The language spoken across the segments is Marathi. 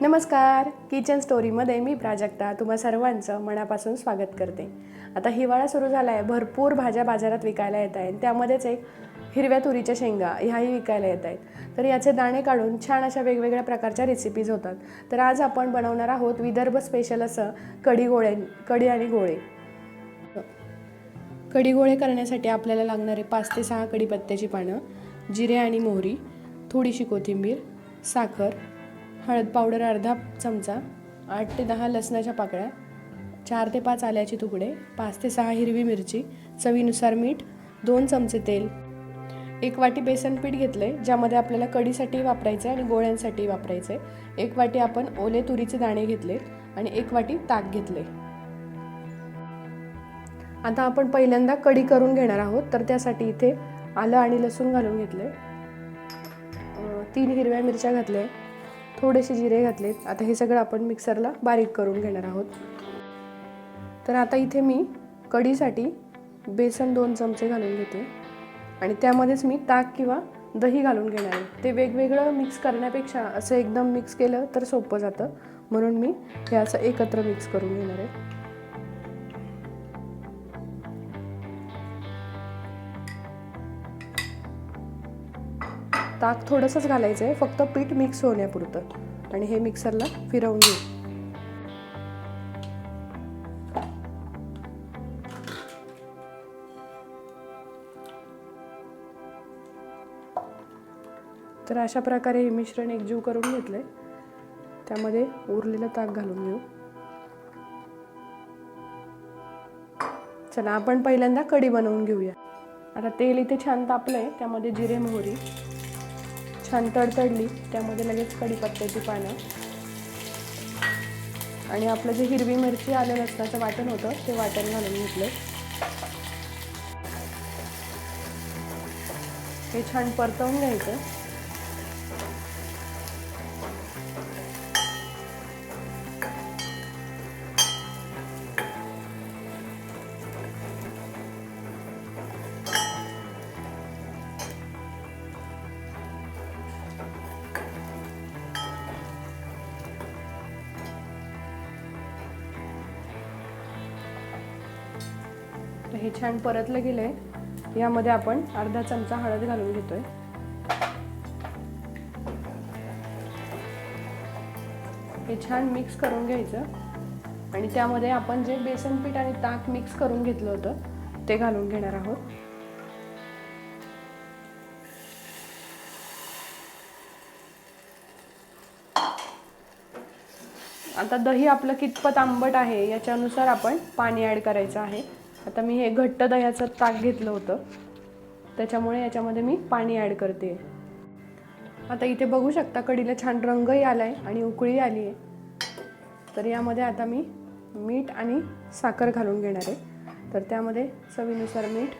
नमस्कार. किचन स्टोरीमध्ये मी प्राजक्ता तुम्हा सर्वांचं मनापासून स्वागत करते. आता हिवाळा सुरू झाला आहे भरपूर भाज्या बाजारात विकायला येत आहेत. त्यामध्येच एक हिरव्या तुरीच्या शेंगा ह्याही विकायला येत आहेत. तर याचे दाणे काढून छान अशा वेगवेगळ्या प्रकारच्या रेसिपीज होतात. तर आज आपण बनवणार आहोत विदर्भ स्पेशल असं कढी गोळे कढी आणि गोळे. कढी गोळे करण्यासाठी आपल्याला लागणारे पाच ते सहा कढीपत्त्याची पानं जिरे आणि मोहरी थोडीशी कोथिंबीर साखर हळद पावडर अर्धा चमचा आठ ते दहा लसणाच्या पाकळ्या चार ते पाच आल्याचे तुकडे पाच ते सहा हिरवी मिरची चवीनुसार मीठ दोन चमचे तेल. एक वाटी बेसन पीठ आहे ज्यामध्ये आपल्याला कढीसाठी वापरायचं आहे आणि गोळ्यांसाठी वापरायचं आहे एक वाटी आपण ओले तुरीचे दाणे घेतले आणि एक वाटी ताक घेतले आता आपण पहिल्यांदा कढी करून घेणार आहोत तर त्यासाठी इथे आलं आणि लसूण घालून घेतले तीन हिरव्या मिरच्या घातल्या थोडेसे जिरे घातलेत. आता हे सगळं आपण मिक्सरला बारीक करून घेणार आहोत. तर आता इथे मी कढीसाठी बेसन दोन चमचे घालून घेते. आणि त्यामध्येच मी ताक किंवा दही घालून घेणार आहे. ते वेगवेगळं मिक्स करण्यापेक्षा असं एकदम मिक्स केलं तर सोपं जातं. म्हणून मी हे असं एकत्र मिक्स करून घेणार आहे. ताक थोडंसंच घालायचं आहे. फक्त पीठ मिक्स होण्यापुरतं. आणि हे मिक्सरला फिरवून घेऊ. तर अशा प्रकारे हे मिश्रण एकजीव करून घेतलंय. त्यामध्ये उरलेलं ताक घालून घेऊ. चला आपण पहिल्यांदा कढी बनवून घेऊया. आता तेल इथे छान तापलंय. त्यामध्ये जिरे मोहरी. छान तडतडली त्यामध्ये लगेच कढीपत्त्याची पानं. आणि आपलं जे हिरवी मिरची आलं लसणाचं वाटण होतं ते वाटण घालून घेतलं हे छान परतवून घ्यायचं. तर हे छान परतलं गेलं आहे यामध्ये आपण अर्धा चमचा हळद घालून घेतोय. हे छान मिक्स करून घ्यायचं. आणि त्यामध्ये आपण जे बेसन पीठ आणि ताक मिक्स करून घेतलं होतं ते घालून घेणार आहोत. आता दही आपलं कितपत आंबट आहे याच्यानुसार आपण पाणी ॲड करायचं आहे. आता मी हे घट्ट दह्याचं ताक घेतलं होतं. त्याच्यामुळे याच्यामध्ये मी पाणी ॲड करते. आता इथे बघू शकता कडीला छान रंगही आला आहे आणि उकळी आली आहे. तर यामध्ये आता मी मीठ आणि साखर घालून घेणार आहे. तर त्यामध्ये चवीनुसार मीठ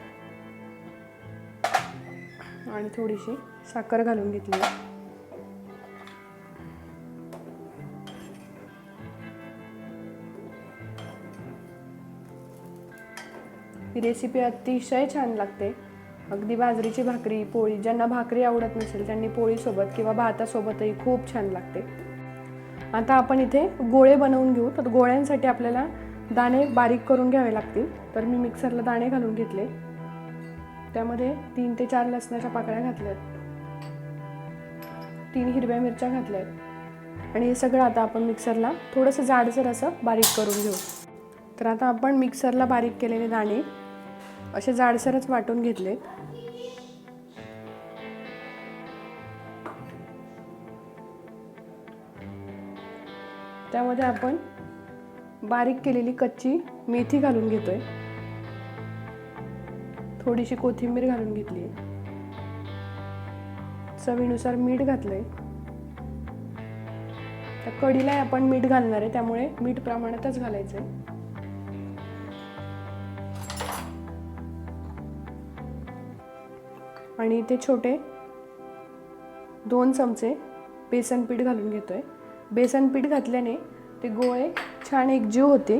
आणि थोडीशी साखर घालून घेतली आहे. ही रेसिपी अतिशय छान लागते. अगदी बाजरीची भाकरी पोळी ज्यांना भाकरी आवडत नसेल त्यांनी पोळीसोबत किंवा भातासोबतही खूप छान लागते. आता आपण इथे गोळे बनवून घेऊ. तर गोळ्यांसाठी आपल्याला दाणे बारीक करून घ्यावे लागतील. तर मी मिक्सरला दाणे घालून घेतले. त्यामध्ये तीन ते चार लसणाच्या पाकळ्या घातल्यात. तीन हिरव्या मिरच्या घातल्यात. आणि हे सगळं आता आपण मिक्सरला थोडंसं जाडसर असं बारीक करून घेऊ. तर आता आपण मिक्सरला बारीक केलेले दाणे असे जाडसरच वाटून घेतले. त्यामध्ये आपण बारीक केलेली कच्ची मेथी घालून घेतोय. थोडीशी कोथिंबीर घालून घेतली. चवीनुसार मीठ घातलंय. त्या कढीलाही आपण मीठ घालणार आहे त्यामुळे मीठ प्रमाणातच घालायचंय. आणि ते छोटे दोन चमचे बेसन पीठ घालून घेतोय. बेसन पीठ घातल्याने ते गोळे छान एकजीव होते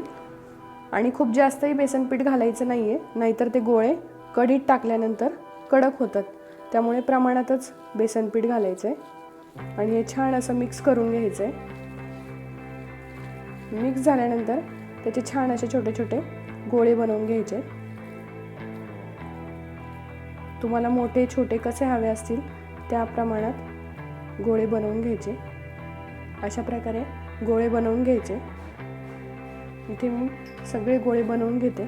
आणि खूप जास्तही बेसन पीठ घालायचं नाही आहे नाहीतर ते गोळे कढीत टाकल्यानंतर कडक होतात. त्यामुळे प्रमाणातच बेसन पीठ घालायचं आहे आणि हे छान असं मिक्स करून घ्यायचं आहे मिक्स झाल्यानंतर त्याचे छान असे छोटे छोटे गोळे बनवून घ्यायचे. तुम्हाला मोठे छोटे कसे हवे असतील त्या प्रमाणात गोळे बनवून घ्यायचे. अशा प्रकारे गोळे बनवून घ्यायचे. इथे मी सगळे गोळे बनवून घेते.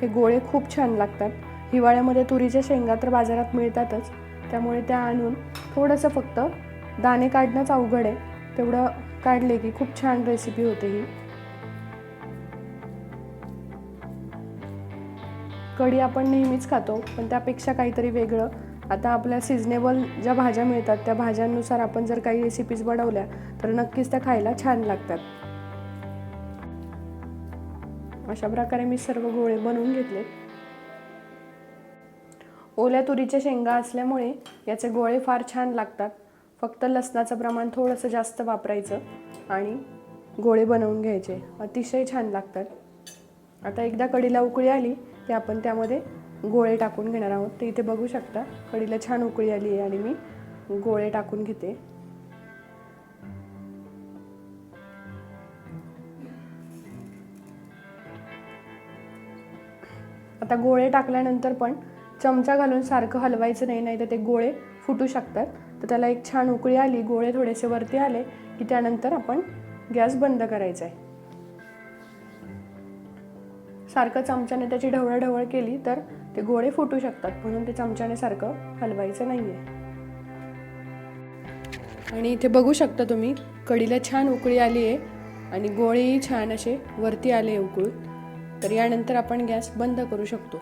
हे गोळे खूप छान लागतात. हिवाळ्यामध्ये तुरीच्या शेंगा तर बाजारात मिळतातच. त्यामुळे त्या आणून थोडंसं फक्त दाणे काढणंच अवघड आहे. तेवढं काढले की खूप छान रेसिपी होते ही. कढी आपण नेहमीच खातो पण त्यापेक्षा काहीतरी वेगळं. आता आपल्या सिजनेबल ज्या भाज्या मिळतात त्या भाज्यांनुसार आपण जर काही रेसिपीज बनवल्या तर नक्कीच त्या खायला छान लागतात. अशा प्रकारे मी सर्व गोळे बनवून घेतले. ओल्या तुरीच्या शेंगा असल्यामुळे याचे गोळे फार छान लागतात. फक्त लसणाचं प्रमाण थोडंसं जास्त वापरायचं आणि गोळे बनवून घ्यायचे. अतिशय छान लागतात. आता एकदा कढीला उकळी आली की आपण त्यामध्ये गोळे टाकून घेणार आहोत. ते इथे बघू शकता कढीला छान उकळी आली आहे आणि मी गोळे टाकून घेते. आता गोळे टाकल्यानंतर पण चमचा घालून सारखं हलवायचं नाही नाही तर ते गोळे फुटू शकतात. तर त्याला एक छान उकळी आली गोळे थोडेसे वरती आले की त्यानंतर आपण गॅस बंद करायचा आहे. सारखं चमच्याने त्याची ढवळढवळ केली तर ते गोळे फुटू शकतात. म्हणून ते चमच्याने सारखं हलवायचं नाही आहे आणि इथे बघू शकता तुम्ही कडीला छान उकळी आली आहे आणि गोळेही छान असे वरती आले उकळून. तर यानंतर आपण गॅस बंद करू शकतो.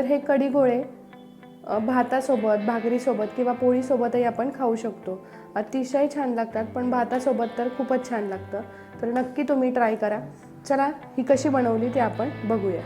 तर हे कढीगोळे भातासोबत भाकरीसोबत किंवा पोळीसोबतही आपण खाऊ शकतो. अतिशय छान लागतात पण भातासोबत तर खूपच छान लागतं. तर नक्की तुम्ही ट्राय करा. चला ही कशी बनवली ते आपण बघूया.